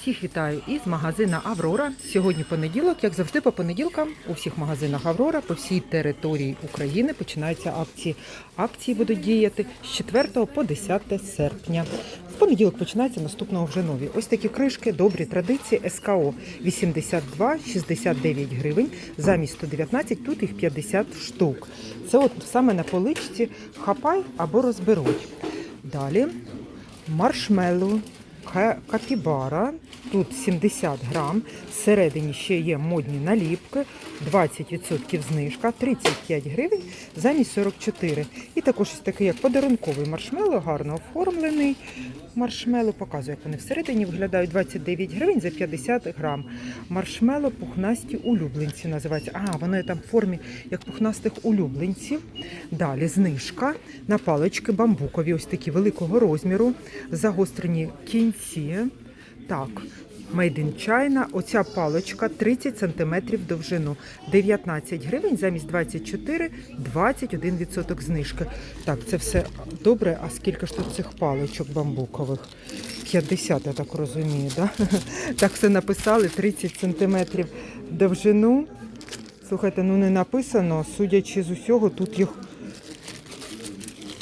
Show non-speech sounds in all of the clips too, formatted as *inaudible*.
Всіх вітаю із магазина Аврора. Сьогодні понеділок, як завжди, по понеділкам у всіх магазинах Аврора по всій території України починаються акції. Акції будуть діяти з 4 по 10 серпня. В понеділок починається наступного вже нові. Ось такі кришки, добрі традиції СКО 82-69 гривень. Замість 119, тут їх 50 штук. Це от саме на поличці хапай або розберуть. Далі маршмеллоу Капібара. Тут 70 грам. Всередині ще є модні наліпки, 20% знижка, 35 гривень замість 44. І також ось такий як подарунковий маршмело, гарно оформлений. Маршмело показую, як вони всередині виглядають 29 гривень за 50 грам. Маршмело пухнасті улюбленці називається. А, воно є там в формі як пухнастих улюбленців. Далі знижка на палички бамбукові, ось такі великого розміру, загострені кінці. Так, Made in China. Оця паличка 30 см довжину. 19 гривень замість 24, 21% знижки. Так, це все добре. А скільки ж тут цих паличок бамбукових? 50, я так розумію, да? *laughs* Так все написали, 30 см довжину. Слухайте, ну не написано, судячи з усього, тут їх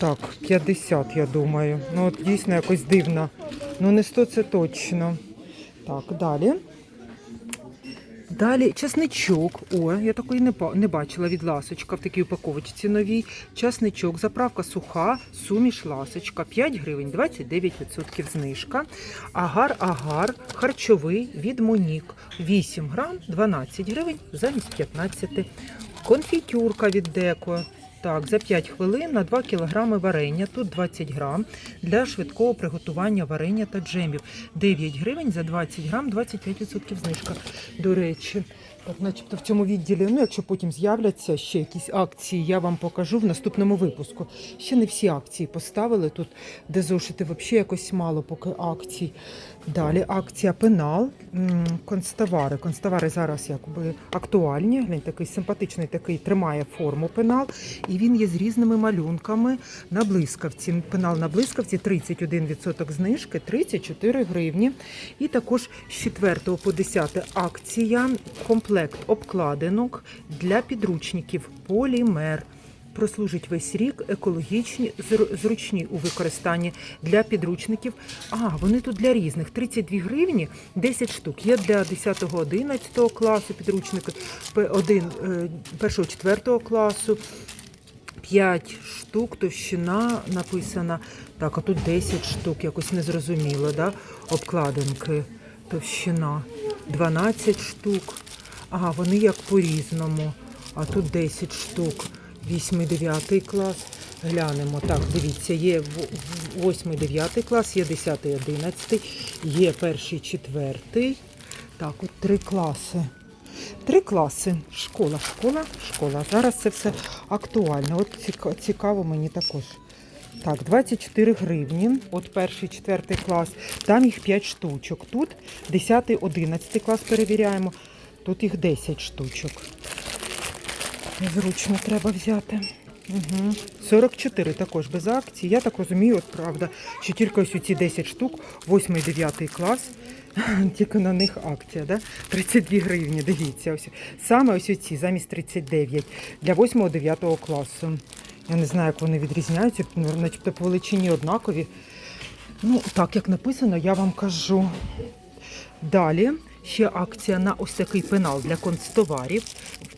так, 50, я думаю. Ну от дійсно якось дивно. Ну не 100 це точно. Так, далі. Далі чесничок. О, я такої не, не бачила від ласочка в такій упаковочці новій. Чесничок, заправка суха, суміш ласочка. 5 гривень, 29% знижка. Агар-агар, харчовий від Монік. 8 грам, 12 гривень замість 15. Конфітюрка від Деко. Так, за 5 хвилин на 2 кг варення, тут 20 грам для швидкого приготування варення та джемів. 9 гривень за 20 грам, 25% знижка. До речі, так, начебто в цьому відділі, ну якщо потім з'являться ще якісь акції, я вам покажу в наступному випуску. Ще не всі акції поставили тут, де зошити взагалі якось мало поки акцій. Далі акція пенал, м, констовари. Констовари зараз якби актуальні. Глянь, такий симпатичний, такий тримає форму пенал. І він є з різними малюнками на блискавці. Пенал на блискавці 31% знижки, 34 гривні. І також з 4 по 10 акція комплект обкладинок для підручників полімер. Прослужить весь рік екологічні, зру- зручні у використанні для підручників. А, вони тут для різних. 32 гривні, 10 штук. Є для 10-11 класу підручники, П- е, 1-4 класу. 5 штук, товщина написана. Так, а тут 10 штук, якось незрозуміло, да? Обкладинки, товщина. 12 штук. Ага, вони як по-різному. А тут 10 штук. 8-9 клас. Глянемо. Так, дивіться, є 8-9 клас, є 10-11, є перший, четвертий. Так, от три класи. Три класи. Школа, школа, школа. Зараз це все актуально. От цікаво мені також. Так, 24 гривні. От перший, четвертий клас. Там їх 5 штучок. Тут 10, 11 клас перевіряємо. Тут їх 10 штучок. Незручно треба взяти. Угу. 44 також без акції. Я так розумію, от правда, що тільки ось ці 10 штук, 8 9 клас, *laughs* тільки на них акція, да? 32 гривні, дивіться. Ось. Саме ось ці, замість 39, для 8 9 класу. Я не знаю, як вони відрізняються, начебто по величині однакові. Ну, так як написано, я вам кажу. Далі ще акція на ось такий пенал для концтоварів,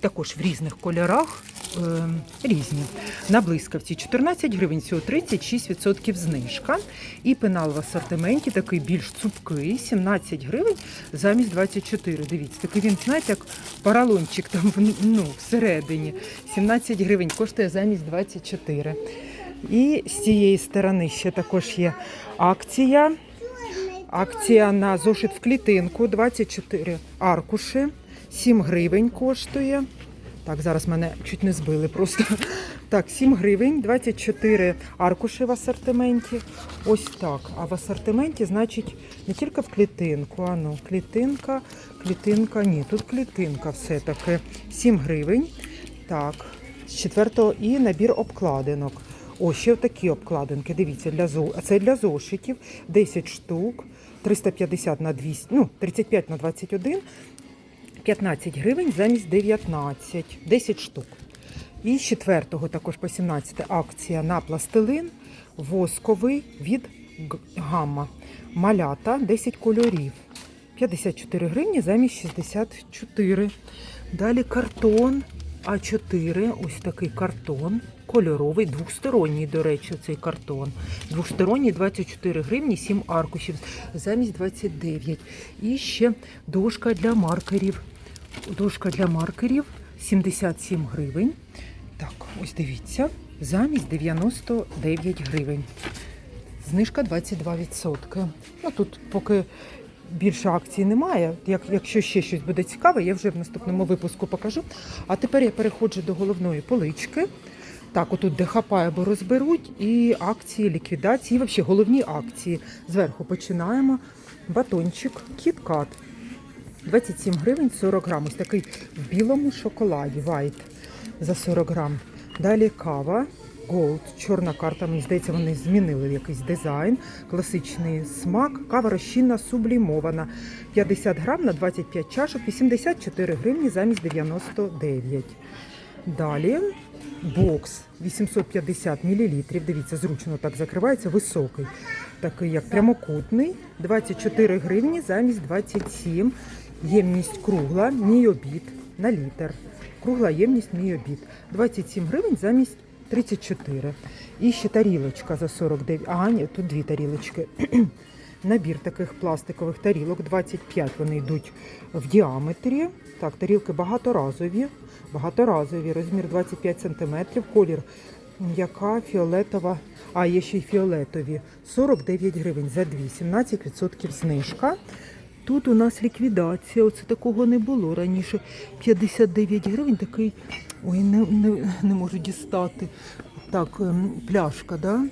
також в різних кольорах. е, різні. На блискавці 14 гривень, всього 36% знижка. І пенал в асортименті такий більш цупкий, 17 гривень замість 24. Дивіться, такий він, знаєте, як паралончик там ну, всередині. 17 гривень коштує замість 24. І з цієї сторони ще також є акція. Акція на зошит в клітинку 24 аркуші, 7 гривень коштує. Так, зараз мене чуть не збили просто. Так, 7 гривень, 24 аркуші в асортименті. Ось так. А в асортименті, значить, не тільки в клітинку. А ну, клітинка, клітинка, ні, тут клітинка все-таки. 7 гривень. Так, з четвертого і набір обкладинок. О, ще такі обкладинки. Дивіться, для зо... це для зошитів 10 штук. 350 на 200, ну, 35 на 21, 15 гривень замість 19, 10 штук. І з 4 також по 17 акція на пластилин восковий від гамма. Малята 10 кольорів. 54 гривні замість 64. Далі картон А4. Ось такий картон. Кольоровий, двосторонній, до речі, цей картон. Двосторонній 24 гривні, 7 аркушів замість 29. І ще дошка для маркерів. Дошка для маркерів 77 гривень. Так, ось дивіться, замість 99 гривень. Знижка 22%. Ну тут поки більше акцій немає. Як, якщо ще щось буде цікаве, я вже в наступному випуску покажу. А тепер я переходжу до головної полички. Так, отут де хапає, бо розберуть, і акції, ліквідації, і взагалі головні акції. Зверху починаємо. Батончик Кіткат. 27 гривень 40 грам. Ось такий в білому шоколаді White за 40 грам. Далі кава Gold, чорна карта. Мені здається, вони змінили якийсь дизайн. Класичний смак. Кава розчинна, сублімована. 50 грам на 25 чашок, 84 гривні замість 99. Далі бокс 850 мл. Дивіться, зручно так закривається, високий. Такий як прямокутний. 24 гривні замість 27. Ємність кругла, мій обід на літр. Кругла ємність мій обід. 27 гривень замість 34. І ще тарілочка за 49. А, ні, тут дві тарілочки. *clears throat* Набір таких пластикових тарілок, 25 вони йдуть в діаметрі. Так, тарілки багаторазові. Багаторазові, розмір 25 см, колір м'яка, фіолетова, а є ще й фіолетові. 49 гривень за дві, 17% знижка. Тут у нас ліквідація, оце такого не було раніше. 59 гривень, такий, ой, не, не, не можу дістати. Так, ем, пляшка, да?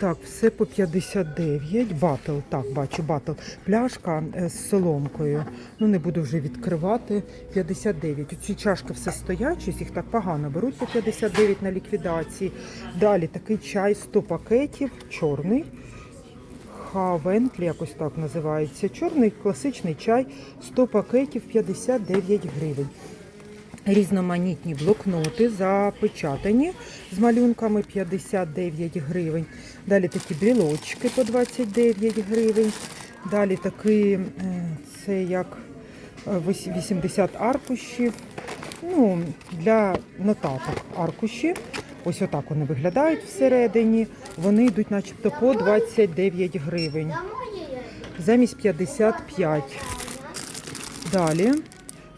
Так, все по 59. Батл, так, бачу, батл. Пляшка е, з соломкою. Ну, не буду вже відкривати. 59. Ці чашки все стоять, їх так погано беруть по 59 на ліквідації. Далі такий чай 100 пакетів, чорний. Хавентлі, якось так називається. Чорний класичний чай, 100 пакетів, 59 гривень. Різноманітні блокноти запечатані з малюнками 59 гривень. Далі такі брілочки по 29 гривень. Далі такий, е, це як е, 80 аркушів. Ну, для нотаток аркуші. Ось отак вони виглядають всередині. Вони йдуть начебто по 29 гривень. Замість 55. Далі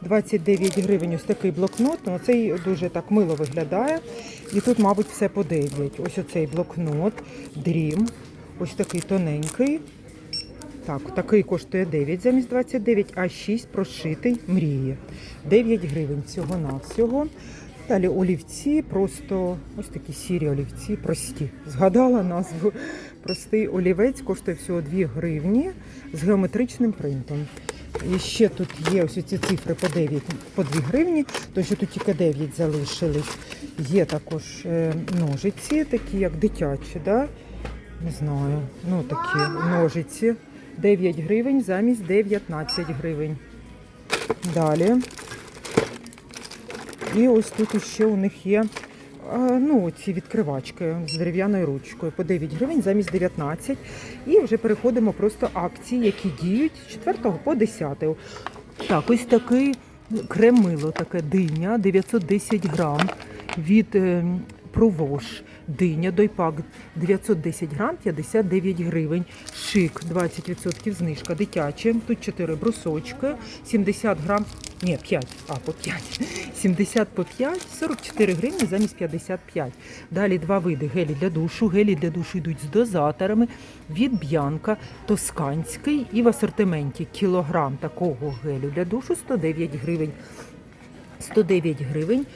29 гривень ось такий блокнот. Ну, цей дуже так мило виглядає. І тут, мабуть, все по 9. Ось оцей блокнот, дрім. Ось такий тоненький. Так, такий коштує 9 замість 29, а 6 прошитий мрії. 9 гривень цього на всього. Далі олівці, просто ось такі сірі олівці, прості. Згадала назву. Простий олівець коштує всього 2 гривні з геометричним принтом. І ще тут є ось ці цифри по 9, по 2 гривні, тому що тут тільки 9 залишились. Є також е, ножиці, такі як дитячі, да? не знаю, ну такі ножиці. 9 гривень замість 19 гривень. Далі. І ось тут ще у них є ну, ці відкривачки з дерев'яною ручкою по 9 гривень замість 19. І вже переходимо просто акції, які діють з 4 по 10. Так, ось такий кремило, таке диня 910 грам від Провош. Диня, дойпак 910 грам, 59 гривень. Шик 20% знижка, дитяче. Тут 4 брусочки, 70 грам, ні, 5, а по 5. 70 по 5, 44 гривні замість 55. Далі два види гелі для душу. Гелі для душу йдуть з дозаторами від Б'янка, Тосканський і в асортименті кілограм такого гелю для душу 109 гривень. 109 гривень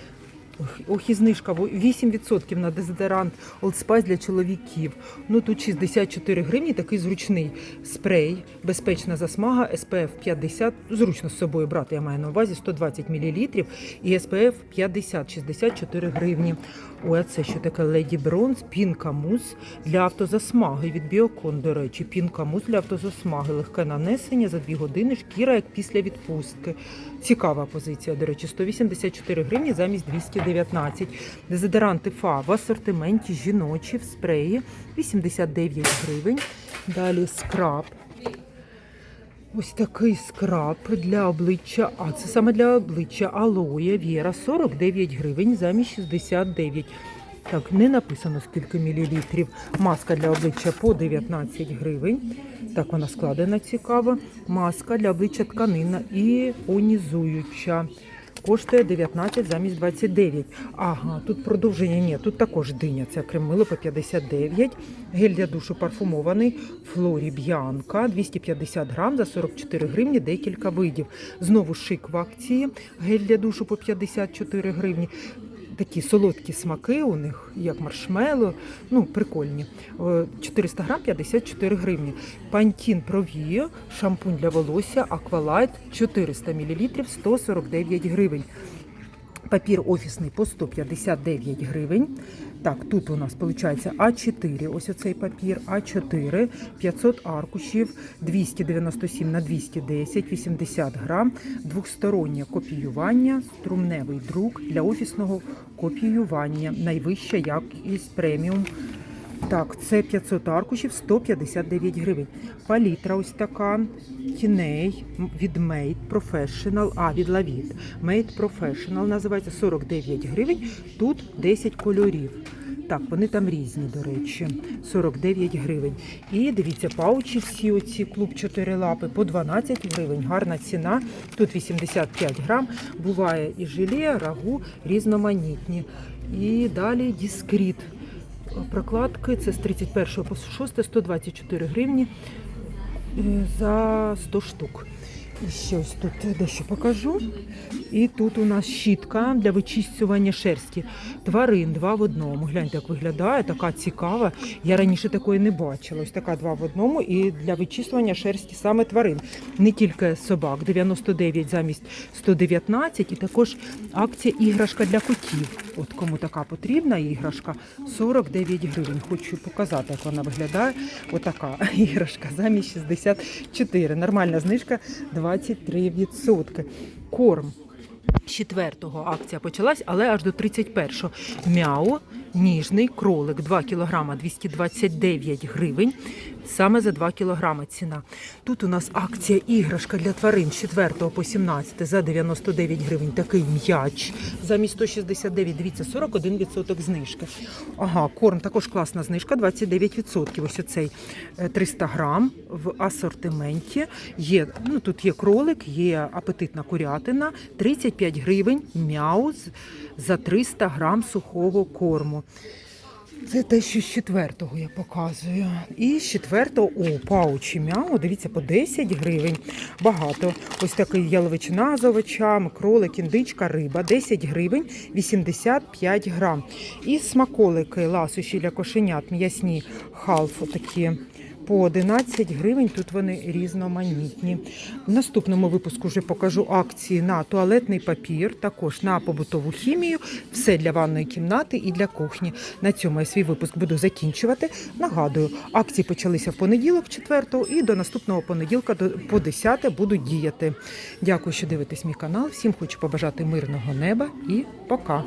Ох, ох і знижка, во- 8% на дезодорант Old Spice для чоловіків. Ну тут 64 гривні, такий зручний спрей, безпечна засмага, SPF 50, зручно з собою брати, я маю на увазі 120 мл і SPF 50, 64 гривні. Ой, це що таке Lady Bronze, пінка мус для автозасмаги від Біокон, до речі, пінка мус для автозасмаги, легке нанесення за 2 години, шкіра як після відпустки. Цікава позиція, до речі, 184 гривні замість 219. Дезодоранти ФА в асортименті жіночі в спреї 89 гривень. Далі скраб. Ось такий скраб для обличчя. А це саме для обличчя алоє Віра 49 гривень замість 69. Так, не написано скільки мілілітрів. Маска для обличчя по 19 гривень. Так вона складена цікаво. Маска для обличчя тканина і онізуюча. Коштує 19 замість 29. Ага, тут продовження ні, тут також диня. Це кремило по 59. Гель для душу парфумований Флорі Б'янка 250 грам за 44 гривні, декілька видів. Знову шик в акції. Гель для душу по 54 гривні. Такі солодкі смаки у них, як маршмело, ну прикольні. Е, 400 грам 54 гривні. Пантін Провіо, шампунь для волосся, Аквалайт 400 мл 149 гривень. Папір офісний по 159 гривень. Так, тут у нас виходить А4, ось оцей папір, А4, 500 аркушів, 297 на 210, 80 грам, двохстороннє копіювання, струмневий друк для офісного копіювання, найвища якість преміум. Так, це 500 аркушів, 159 гривень. Палітра ось така, тіней від Made Professional, а від Lavit. Made Professional називається 49 гривень, тут 10 кольорів. Так, вони там різні, до речі, 49 гривень. І дивіться, паучі всі оці клуб 4 лапи по 12 гривень. Гарна ціна. Тут 85 грам. Буває і желе, рагу, різноманітні. І далі дискріт. Прокладки це з 31 по 6 124 гривні е, за 100 штук. І ще ось тут дещо покажу. І тут у нас щітка для вичищування шерсті. Тварин два в одному. Гляньте, як виглядає, така цікава. Я раніше такої не бачила. Ось така два в одному. І для вичислення шерсті саме тварин. Не тільки собак. 99 замість 119. І також акція іграшка для котів. От кому така потрібна іграшка 49 гривень. Хочу показати, як вона виглядає. Отака *laughs* іграшка замість 64. Нормальна знижка 23%. Корм. З 4-го акція почалась, але аж до 31-го. Мяу, ніжний кролик 2 кг 229 гривень. Саме за 2 кг ціна. Тут у нас акція іграшка для тварин з 4 по 17 за 99 гривень. Такий м'яч. Замість 169, дивіться, 41% знижки. Ага, корм також класна знижка, 29%. Ось оцей е, 300 грам в асортименті. Є, ну, тут є кролик, є апетитна курятина, 35 гривень мяу за 300 грам сухого корму. Це те, що з четвертого я показую. І з четвертого, о, паучі мяу, дивіться, по 10 гривень. Багато. Ось такий яловичина з овочами, кролик, індичка, риба, 10 гривень, 85 грам. І смаколики, ласощі для кошенят, м'ясні, халф такі. По 11 гривень тут вони різноманітні. В наступному випуску вже покажу акції на туалетний папір, також на побутову хімію, все для ванної кімнати і для кухні. На цьому я свій випуск буду закінчувати. Нагадую, акції почалися в понеділок, 4 і до наступного понеділка по 10 будуть діяти. Дякую, що дивитесь мій канал. Всім хочу побажати мирного неба і пока.